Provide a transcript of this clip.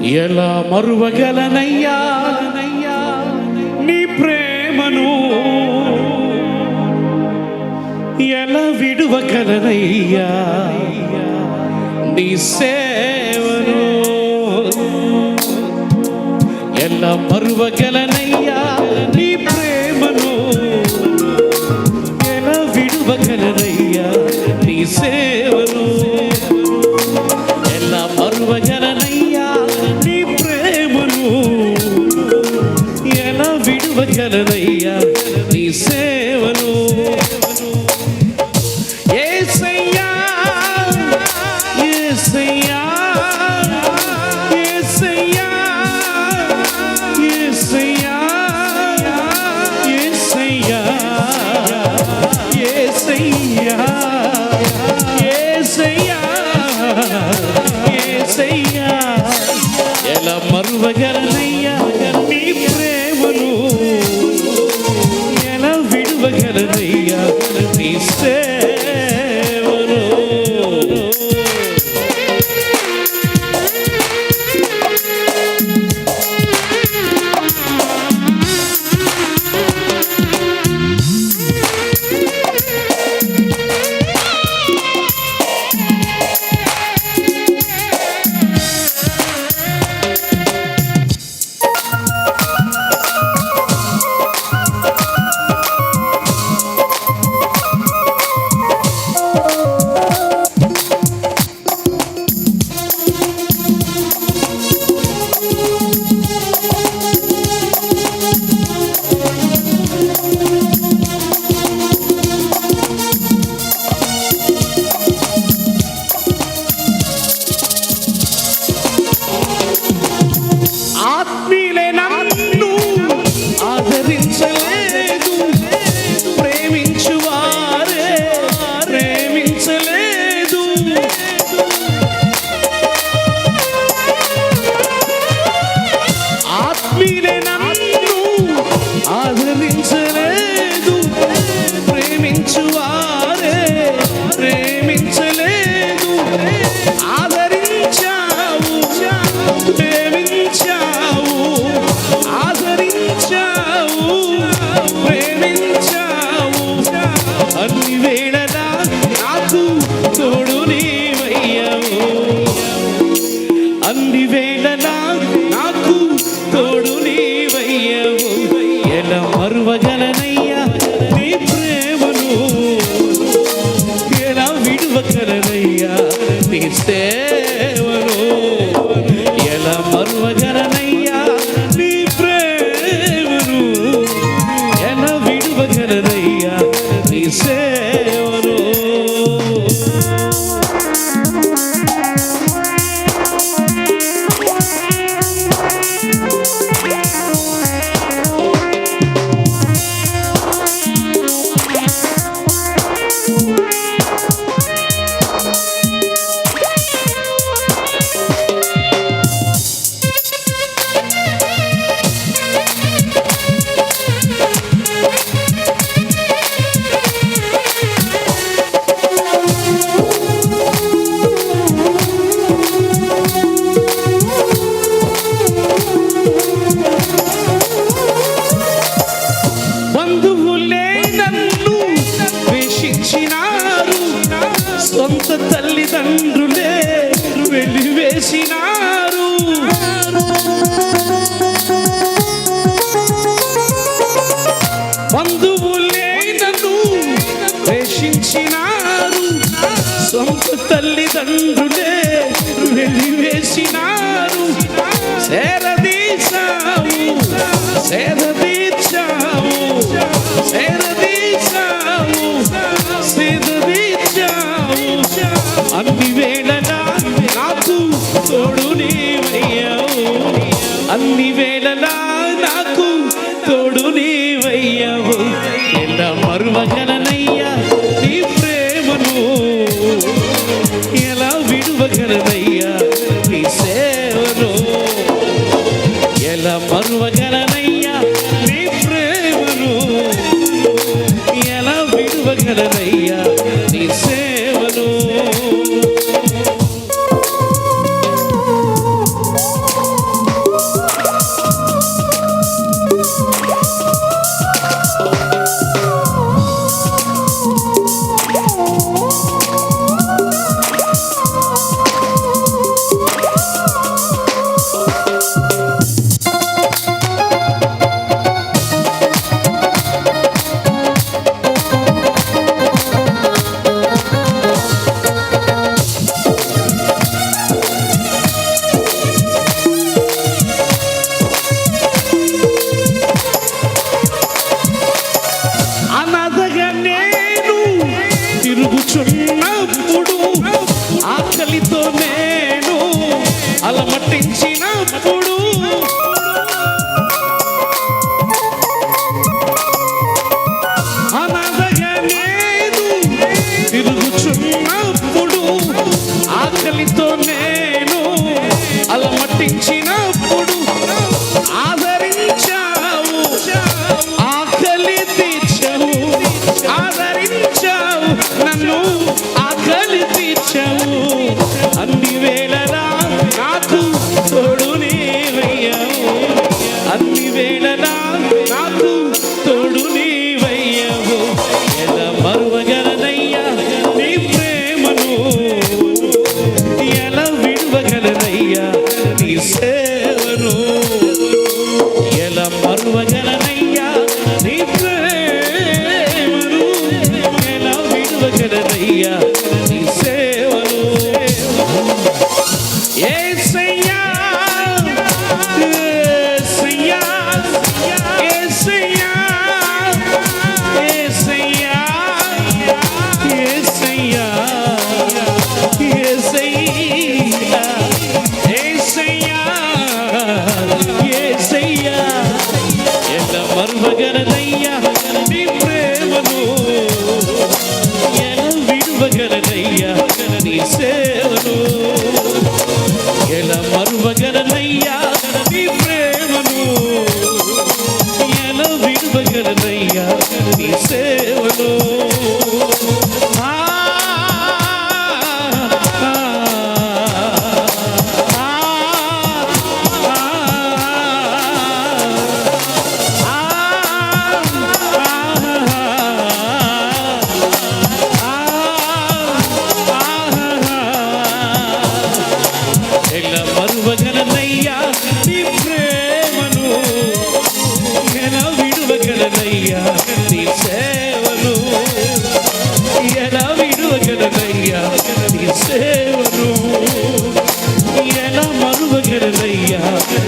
ఎలా మరువగలనయ్యా? నీ ప్రేమను ఎలా విడువగలనయ్యా? నీ సేవను ఎలా మరువగలన విడువగలనయ్యా నీ సేవను యేసయ్యా యేసయ్యా యేసయ్యా యేసయ్యా యేసయ్యా యేసయ్యా యేసయ్యా యేసయ్యా ఎలా మరువగల mille ఎలా మరువగలనయ్యా నీ ప్రేమను ఎలా విడువగలనయ్యా నీ సేవను బంధువులే నన్ను ద్వేషించినారు. సొంత తల్లిదండ్రులే వెలివేసినారు. సేరదీశావు సేదదీర్చావు సేదదీశావు మరువగలనయ్యా నీ ప్రేమను ఎలా విడువగలనయ్యా నీ సేవను ఎలా మరువగలనయ్యా నీ ప్రేమను ఎలా విడువగలనయ్యా. tonight మరువగలదయ్యా నీ ప్రేమను. ఎలా విడువగలదయ్యా నీ సేవను. ఎలా మరువగల yeah.